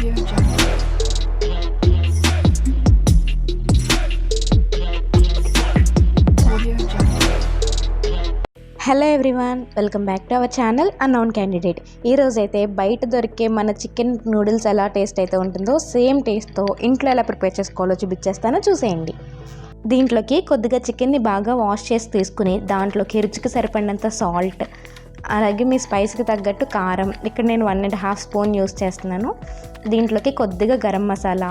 Hello everyone welcome back to our channel unknown candidate ఈరోజైతే బయట దొరికే మన చికెన్ నూడిల్స్ ఎలా టేస్ట్ అయితే ఉంటుందో సేమ్ టేస్ట్తో ఇంట్లో ఎలా ప్రిపేర్ చేసుకోవాలో చూపించేస్తానో చూసేయండి. దీంట్లోకి కొద్దిగా చికెన్ని బాగా వాష్ చేసి తీసుకుని దాంట్లోకి రుచికి సరిపడినంత సాల్ట్ అలాగే మీ స్పైస్కి తగ్గట్టు కారం. ఇక్కడ నేను one and half spoon use చేస్తున్నాను. దీంట్లోకి కొద్దిగా గరం మసాలా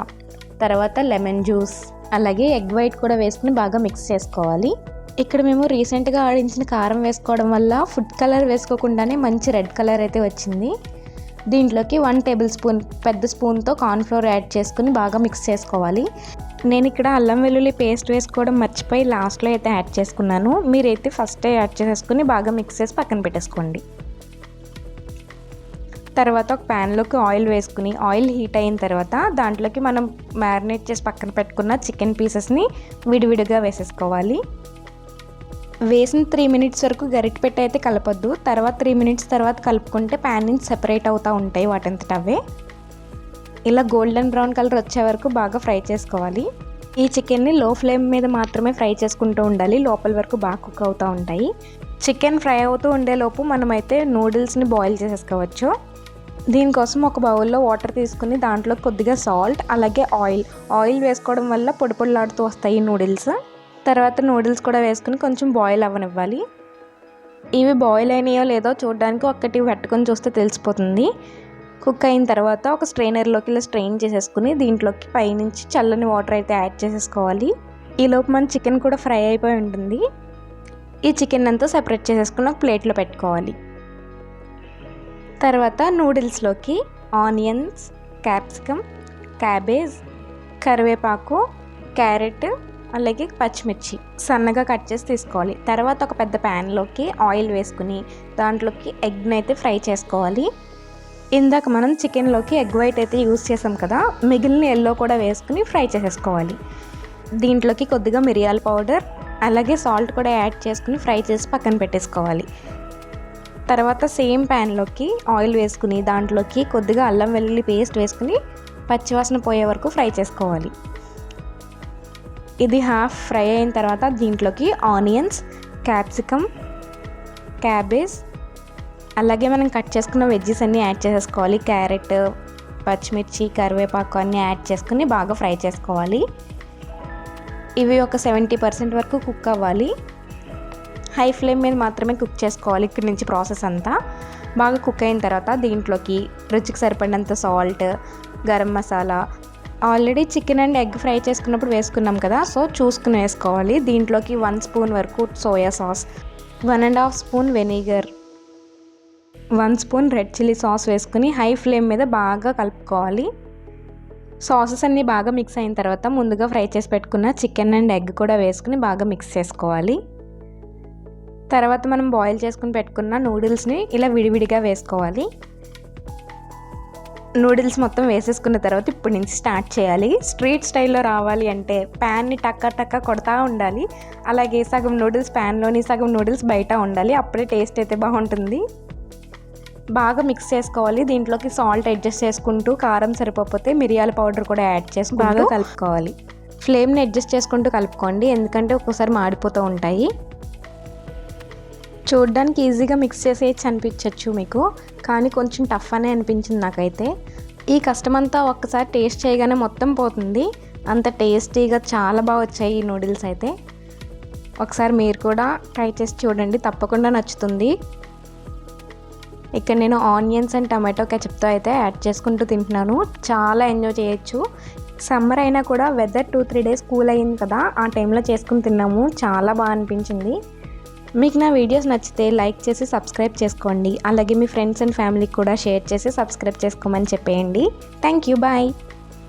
తర్వాత లెమన్ జ్యూస్ అలాగే ఎగ్ వైట్ కూడా వేసుకుని బాగా మిక్స్ చేసుకోవాలి. ఇక్కడ మేము రీసెంట్గా ఆడించిన కారం వేసుకోవడం వల్ల ఫుడ్ కలర్ వేసుకోకుండానే మంచి రెడ్ కలర్ అయితే వచ్చింది. దీంట్లోకి వన్ టేబుల్ స్పూన్ పెద్ద స్పూన్తో కార్న్ఫ్లోర్ యాడ్ చేసుకుని బాగా మిక్స్ చేసుకోవాలి. నేను ఇక్కడ అల్లం వెల్లుల్లి పేస్ట్ వేసుకోవడం మర్చిపోయి లాస్ట్లో అయితే యాడ్ చేసుకున్నాను. మీరైతే ఫస్టే యాడ్ చేసేసుకుని బాగా మిక్స్ చేసి పక్కన పెట్టేసుకోండి. తర్వాత ఒక ప్యాన్లోకి ఆయిల్ వేసుకుని ఆయిల్ హీట్ అయిన తర్వాత దాంట్లోకి మనం మ్యారినేట్ చేసి పక్కన పెట్టుకున్న చికెన్ పీసెస్ని విడివిడిగా వేసేసుకోవాలి. వేసిన త్రీ మినిట్స్ వరకు గరిటె పెట్టి అయితే కలపొద్దు. తర్వాత త్రీ మినిట్స్ తర్వాత కలుపుకుంటే ప్యాన్ నుంచి సెపరేట్ అవుతూ ఉంటాయి వాటంతట అవే. ఇలా గోల్డెన్ బ్రౌన్ కలర్ వచ్చే వరకు బాగా ఫ్రై చేసుకోవాలి. ఈ చికెన్ని లో ఫ్లేమ్ మీద మాత్రమే ఫ్రై చేసుకుంటూ ఉండాలి. లోపల వరకు బాగా కుక్ అవుతూ ఉంటాయి. చికెన్ ఫ్రై అవుతూ ఉండేలోపు మనమైతే నూడిల్స్ని బాయిల్ చేసేసుకోవచ్చు. దీనికోసం ఒక బౌల్లో వాటర్ తీసుకుని దాంట్లో కొద్దిగా సాల్ట్ అలాగే ఆయిల్ ఆయిల్ వేసుకోవడం వల్ల పొడి పొడిలాడుతూ వస్తాయి నూడిల్స్ తర్వాత నూడిల్స్ కూడా వేసుకుని కొంచెం బాయిల్ అవ్వనివ్వాలి. ఇవి బాయిల్ అయినాయో లేదో చూడడానికి ఒక్కటి పట్టుకొని చూస్తే తెలిసిపోతుంది. కుక్ అయిన తర్వాత ఒక స్ట్రైనర్లోకి ఇలా స్ట్రెయిన్ చేసేసుకుని దీంట్లోకి పైనుంచి చల్లని వాటర్ అయితే యాడ్ చేసేసుకోవాలి. ఈలోపు మన చికెన్ కూడా ఫ్రై అయిపోయి ఉంటుంది. ఈ చికెన్ అంతా సెపరేట్ చేసేసుకుని ఒక ప్లేట్లో పెట్టుకోవాలి. తర్వాత నూడిల్స్లోకి ఆనియన్స్ క్యాప్సికమ్ క్యాబేజ్ కరివేపాకు క్యారెట్ అలాగే పచ్చిమిర్చి సన్నగా కట్ చేసి తీసుకోవాలి. తర్వాత ఒక పెద్ద ప్యాన్లోకి ఆయిల్ వేసుకుని దాంట్లోకి ఎగ్ని అయితే ఫ్రై చేసుకోవాలి. ఇందాక మనం చికెన్లోకి ఎగ్ వైట్ అయితే యూస్ చేసాం కదా మిగిలిన ఎల్లో కూడా వేసుకుని ఫ్రై చేసేసుకోవాలి. దీంట్లోకి కొద్దిగా మిరియాల పౌడర్ అలాగే సాల్ట్ కూడా యాడ్ చేసుకుని ఫ్రై చేసి పక్కన పెట్టేసుకోవాలి. తర్వాత సేమ్ ప్యాన్లోకి ఆయిల్ వేసుకుని దాంట్లోకి కొద్దిగా అల్లం వెల్లుల్లి పేస్ట్ వేసుకుని పచ్చివాసన పోయే వరకు ఫ్రై చేసుకోవాలి. ఇది హాఫ్ ఫ్రై అయిన తర్వాత దీంట్లోకి ఆనియన్స్ క్యాప్సికమ్ క్యాబేజ్ అలాగే మనం కట్ చేసుకున్న వెజ్జెస్ అన్నీ యాడ్ చేసేసుకోవాలి. క్యారెట్ పచ్చిమిర్చి కరివేపాకు అన్నీ యాడ్ చేసుకుని బాగా ఫ్రై చేసుకోవాలి. ఇవి ఒక సెవెంటీ పర్సెంట్ వరకు కుక్ అవ్వాలి. హై ఫ్లేమ్ మీద మాత్రమే కుక్ చేసుకోవాలి ఇక్కడి నుంచి ప్రాసెస్ అంతా. బాగా కుక్ అయిన తర్వాత దీంట్లోకి రుచికి సరిపడినంత salt garam masala already chicken and egg fry చేసుకున్నప్పుడు వేసుకున్నాం కదా సో చూసుకుని వేసుకోవాలి. దీంట్లోకి వన్ స్పూన్ వరకు soya sauce one and half spoon vinegar one spoon red chilli sauce వేసుకుని హై ఫ్లేమ్ మీద బాగా కలుపుకోవాలి. సాసెస్ అన్నీ బాగా మిక్స్ అయిన తర్వాత ముందుగా ఫ్రై చేసి పెట్టుకున్న చికెన్ అండ్ ఎగ్ కూడా వేసుకుని బాగా మిక్స్ చేసుకోవాలి. తర్వాత మనం బాయిల్ చేసుకుని పెట్టుకున్న నూడిల్స్ని ఇలా విడివిడిగా వేసుకోవాలి. నూడిల్స్ మొత్తం వేసేసుకున్న తర్వాత ఇప్పుడు నుంచి స్టార్ట్ చేయాలి. స్ట్రీట్ స్టైల్లో రావాలి అంటే ప్యాన్ని టక్క టక్క కొడతా ఉండాలి. అలాగే సగం నూడిల్స్ ప్యాన్లోని సగం నూడిల్స్ బయట ఉండాలి. అప్పుడే టేస్ట్ అయితే బాగుంటుంది. బాగా మిక్స్ చేసుకోవాలి. దీంట్లోకి సాల్ట్ అడ్జస్ట్ చేసుకుంటూ కారం సరిపోతే మిరియాల పౌడర్ కూడా యాడ్ చేసి బాగా కలుపుకోవాలి. ఫ్లేమ్ని అడ్జస్ట్ చేసుకుంటూ కలుపుకోండి. ఎందుకంటే ఒక్కోసారి మాడిపోతూ ఉంటాయి. చూడ్డానికి ఈజీగా మిక్స్ చేసేయచ్చు అనిపించవచ్చు మీకు. కానీ కొంచెం టఫ్ అనే అనిపించింది నాకైతే. ఈ కష్టమంతా ఒక్కసారి టేస్ట్ చేయగానే మొత్తం పోతుంది. అంత టేస్టీగా చాలా బాగా వచ్చాయి ఈ నూడిల్స్ అయితే. ఒకసారి మీరు కూడా ట్రై చేసి చూడండి తప్పకుండా నచ్చుతుంది. ఇక్కడ నేను ఆనియన్స్ అండ్ టమాటో కెచప్తో అయితే యాడ్ చేసుకుంటూ తింటున్నాను. చాలా ఎంజాయ్ చేయొచ్చు. సమ్మర్ అయినా కూడా weather two three days cool అయింది కదా ఆ టైంలో చేసుకుని తిన్నాము. చాలా బాగా అనిపించింది. మీకు నా వీడియోస్ నచ్చితే లైక్ చేసి సబ్స్క్రైబ్ చేసుకోండి. అలాగే మీ ఫ్రెండ్స్ అండ్ ఫ్యామిలీకి కూడా షేర్ చేసి సబ్స్క్రైబ్ చేసుకోమని చెప్పేయండి. Thank you bye.